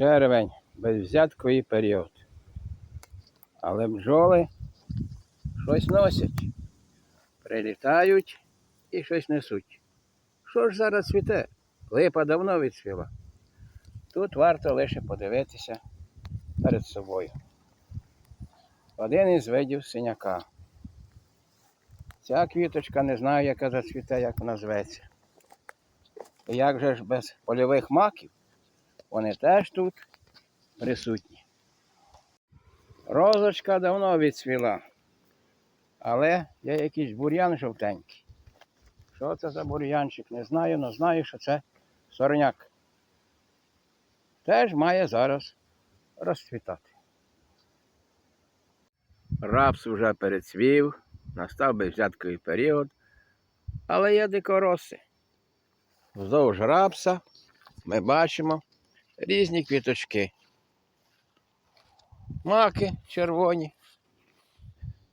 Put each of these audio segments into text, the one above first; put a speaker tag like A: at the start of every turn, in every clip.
A: Червень безвзятковий період. Але бджоли щось носять. Прилітають і щось несуть. Що ж зараз цвіте? Липа давно відцвіла. Тут варто лише подивитися перед собою. Один із видів синяка. Ця квіточка не знаю, яка зацвіте, як вона зветься. Як же ж без польових маків, вони теж тут присутні. Розочка давно відцвіла, але є якийсь бур'ян жовтенький. Що це за бур'янчик? Не знаю, але знаю, що це сорняк. Теж має зараз розцвітати. Рапс вже перецвів, настав безвзятковий період, але є дикороси. Вздовж рапса ми бачимо різні квіточки. Маки червоні,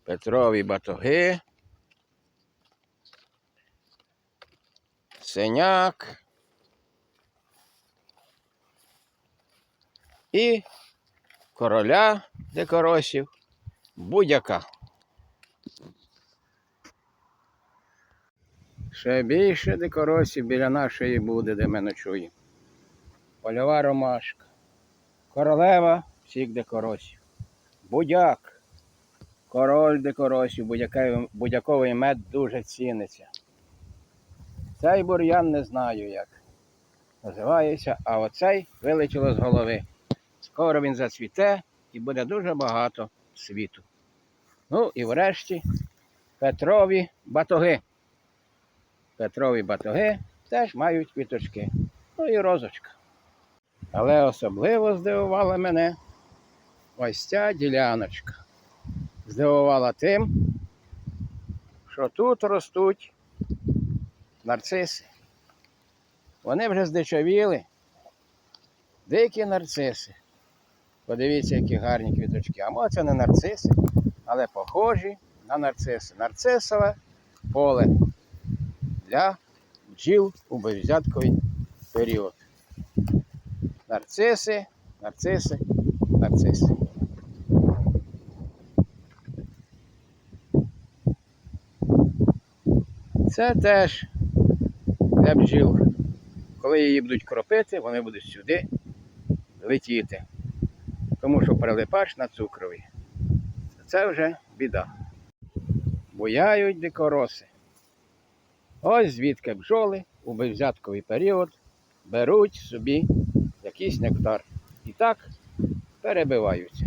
A: петрові батоги, синяк і короля дикоросів будь-яка. Ще більше дикоросів біля нашої буде, де ми ночуємо. Польова ромашка, королева всіх дикоросів, будяк, король дикоросів, будяковий, будяковий мед дуже ціниться. Цей бур'ян не знаю як називається, а оцей вилетіло з голови. Скоро він зацвіте і буде дуже багато світу. Ну і врешті Петрові батоги. Петрові батоги теж мають квіточки. Ну і розочка. Але особливо здивувала мене ось ця діляночка. Здивувала тим, що тут ростуть нарциси. Вони вже здичавіли. Дикі нарциси. Подивіться, які гарні квіточки. А може це не нарциси, але похожі на нарциси. Нарцисове поле для бджіл у безвзятковий період. Нарциси, нарциси, нарциси. Це теж для бджіл. Коли її будуть кропити, вони будуть сюди летіти. Тому що прилипач на цукрові. Це вже біда. Буяють дикороси. Ось звідки бджоли у безвзятковий період беруть собі якийсь нектар. І так перебиваються.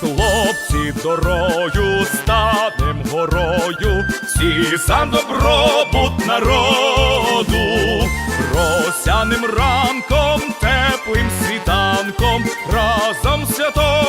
B: Хлопці дорою станем горою, всі за добробут народу, росяним ранком, теплим світанком, разом з святою